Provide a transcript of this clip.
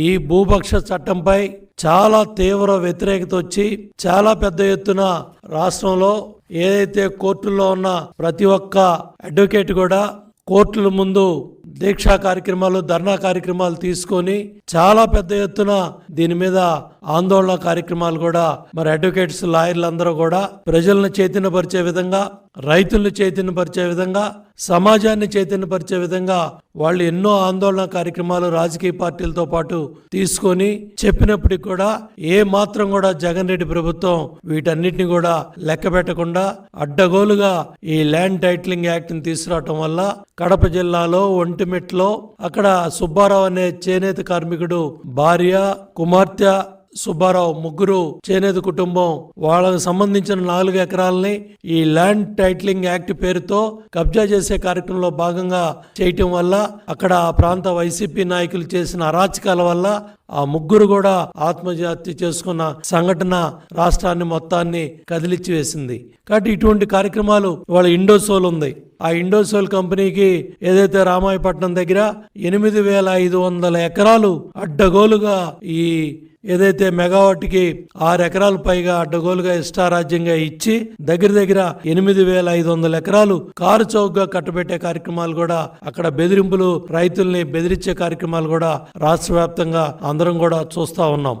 ఈ భూపక్ష చట్టంపై చాలా తీవ్ర వ్యతిరేకత వచ్చి చాలా పెద్ద ఎత్తున రాష్ట్రంలో ఏదైతే కోర్టుల్లో ఉన్న ప్రతి ఒక్క అడ్వకేట్ కూడా కోర్టుల ముందు దీక్షా కార్యక్రమాలు ధర్నా కార్యక్రమాలు తీసుకొని చాలా పెద్ద ఎత్తున దీని మీద ఆందోళన కార్యక్రమాలు కూడా మరి అడ్వకేట్స్ లాయర్లందరూ కూడా ప్రజలను చైతన్యపరిచే విధంగా రైతులను చైతన్యపరిచే విధంగా సమాజాన్ని చైతన్యపరిచే విధంగా వాళ్ళు ఎన్నో ఆందోళన కార్యక్రమాలు రాజకీయ పార్టీలతో పాటు తీసుకొని చెప్పినప్పటికీ కూడా ఏ మాత్రం కూడా జగన్ రెడ్డి ప్రభుత్వం వీటన్నిటిని కూడా లెక్క పెట్టకుండా అడ్డగోలుగా ఈ ల్యాండ్ టైటిలింగ్ యాక్ట్ని తీసుకురావటం వల్ల కడప జిల్లాలో ఒంటిమిట్లో అక్కడ సుబ్బారావు అనే చేనేత కార్మికుడు భార్య కుమార్తె సుబ్బారావు ముగ్గురు చేనేత కుటుంబం వాళ్ళకు సంబంధించిన నాలుగు ఎకరాలని ఈ ల్యాండ్ టైటిలింగ్ యాక్ట్ పేరుతో కబ్జా చేసే కార్యక్రమంలో భాగంగా చేయటం వల్ల అక్కడ ఆ ప్రాంత వైసీపీ నాయకులు చేసిన అరాచకాల వల్ల ఆ ముగ్గురు కూడా ఆత్మహత్య చేసుకున్న సంఘటన రాష్ట్రాన్ని మొత్తాన్ని కదిలిచ్చి వేసింది కాబట్టి ఇటువంటి కార్యక్రమాలు వాళ్ళ ఇండోసోల్ ఉంది. ఆ ఇండోసోల్ కంపెనీకి ఏదైతే రామాయపట్నం దగ్గర ఎనిమిది వేల ఐదు వందల ఎకరాలు అడ్డగోలుగా ఈ ఏదైతే మెగావాట్కి ఆరు ఎకరాలు పైగా అడ్డగోలుగా ఇష్టారాజ్యంగా ఇచ్చి దగ్గర దగ్గర ఎనిమిది వేల ఐదు వందల ఎకరాలు కారు చౌకగా కట్టబెట్టే కార్యక్రమాలు కూడా అక్కడ బెదిరింపులు రైతుల్ని బెదిరించే కార్యక్రమాలు కూడా రాష్ట్ర వ్యాప్తంగా అందరం కూడా చూస్తా ఉన్నాం.